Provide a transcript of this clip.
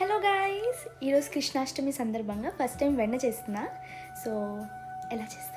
Hello guys ఈరోజు కృష్ణాష్టమి సందర్భంగా first time వెన్న చేస్తున్నా. సో ఎలా చేస్తాను